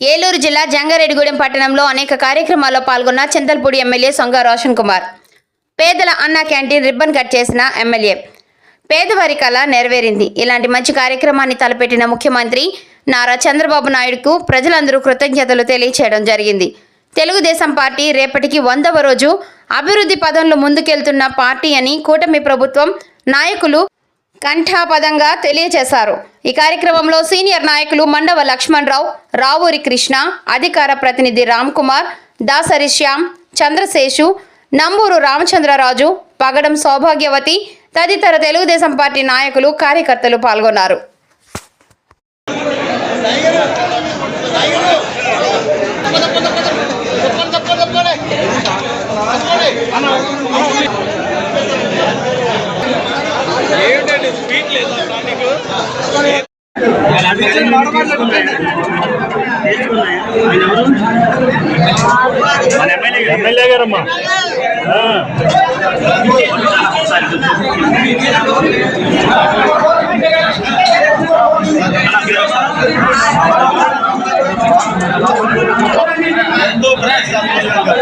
ఏలూరు జిల్లా జంగారెడ్డిగూడెం పట్టణంలో అనేక కార్యక్రమాల్లో పాల్గొన్న చింతల్పూడి ఎమ్మెల్యే సొంగ రోషన్ కుమార్. పేదల అన్న క్యాంటీన్ రిబ్బన్ కట్ చేసిన ఎమ్మెల్యే. పేదవారి కళ నెరవేరింది. ఇలాంటి మంచి కార్యక్రమాన్ని తలపెట్టిన ముఖ్యమంత్రి నారా చంద్రబాబు నాయుడుకు ప్రజలందరూ కృతజ్ఞతలు తెలియచేయడం జరిగింది. తెలుగుదేశం పార్టీ రేపటికి వందవ రోజు అభివృద్ధి పదంలో ముందుకెళ్తున్న పార్టీ అని కూటమి ప్రభుత్వం నాయకులు కంఠాపదంగా తెలియజేశారు ఈ కార్యక్రమంలో సీనియర్ నాయకులు మండవ లక్ష్మణరావు రావూరి కృష్ణ అధికార ప్రతినిధి రామ్ కుమార్ దాసరి శ్యామ్ చంద్రశేషు నంబూరు రామచంద్రరాజు పగడం సౌభాగ్యవతి తదితర తెలుగుదేశం పార్టీ నాయకులు కార్యకర్తలు పాల్గొన్నారు. ఏమిటండి స్పీడ్ లేదా నీకు మన ఎమ్మెల్యే ఎమ్మెల్యే గారమ్మా ఆ. ఎంతో ప్రతిష్టాత్మకంగా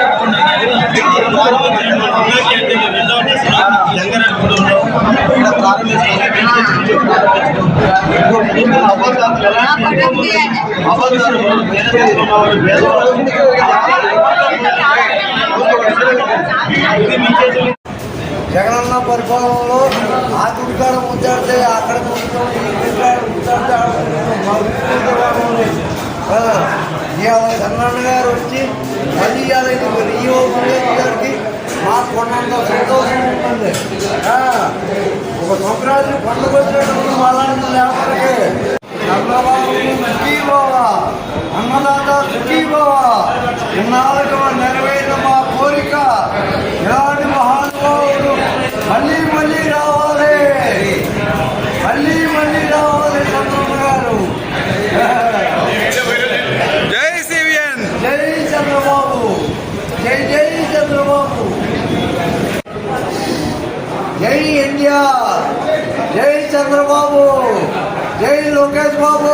జంగారెడ్డిగూడెంలో ఇక్కడ ప్రారంభిస్తాం జగనన్న పరిపాలనలో ఆ గుడికాడ ముద్దాడితే అక్కడ కూర్చొని ఈ గారు వచ్చి మళ్ళీ ఇవ్వాలి ఈ రియో గారికి మాకు కొన్నంత సంతోషం. ఉంటుంది సంక్రాంతి పండుగ లేకపోతే చంద్రబాబు అన్నదాత సుఖీ బావా ఇన్నాళ్ళకు నెరవేరు చంద్రబాబు. జై లోకేష్ బాబు.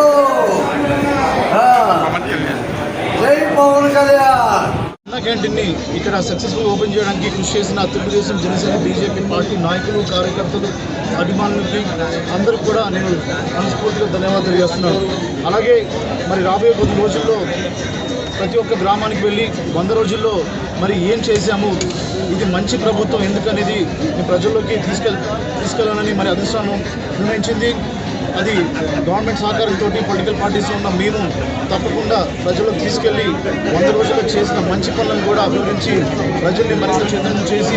జై పవన్ కళ్యాణ్. అన్న క్యాంటీన్ని ఇక్కడ సక్సెస్ఫుల్ ఓపెన్ చేయడానికి కృషి చేసిన తెలుగుదేశం జనసేన బీజేపీ పార్టీ నాయకులు కార్యకర్తలు అభిమానులకి అందరూ కూడా నేను మనస్ఫూర్తిగా ధన్యవాదాలు తెలియజేస్తున్నాను అలాగే మరి రాబోయే కొద్ది రోజుల్లో ప్రతి ఒక్క గ్రామానికి వెళ్ళి వంద రోజుల్లో మరి ఏం చేశాము? ఇది మంచి ప్రభుత్వం ఎందుకనేది ప్రజల్లోకి తీసుకెళ్ తీసుకెళ్ళాలని మరి అధిష్టానం నిర్ణయించింది. అది గవర్నమెంట్ సహకారంతో పొలిటికల్ పార్టీస్ ఉన్న మేము తప్పకుండా ప్రజలకు తీసుకెళ్ళి వంద రోజుల్లో చేసిన మంచి పనులను కూడా అభివృద్ధి ప్రజల్ని మరింత చైతన్యం చేసి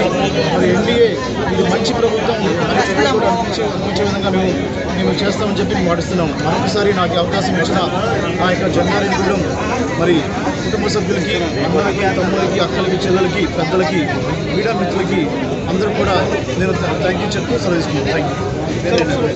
మరి ఎన్డీఏ ఇది మంచి ప్రభుత్వం అని కూడా అనిపించే అనిపించే విధంగా మేము మేము చేస్తామని చెప్పి మేము పాటిస్తున్నాం మరొకసారి నాకు అవకాశం ఇచ్చిన నా యొక్క జంగారెడ్డిగూడెం మరి కుటుంబ సభ్యులకి అందరికి తమ్ములకి అక్కలకి చెల్లెలకి పెద్దలకి మీడియా మిత్రులకి అందరూ కూడా నేను థ్యాంక్ యూ చెప్తూ సెలవు థ్యాంక్ యూ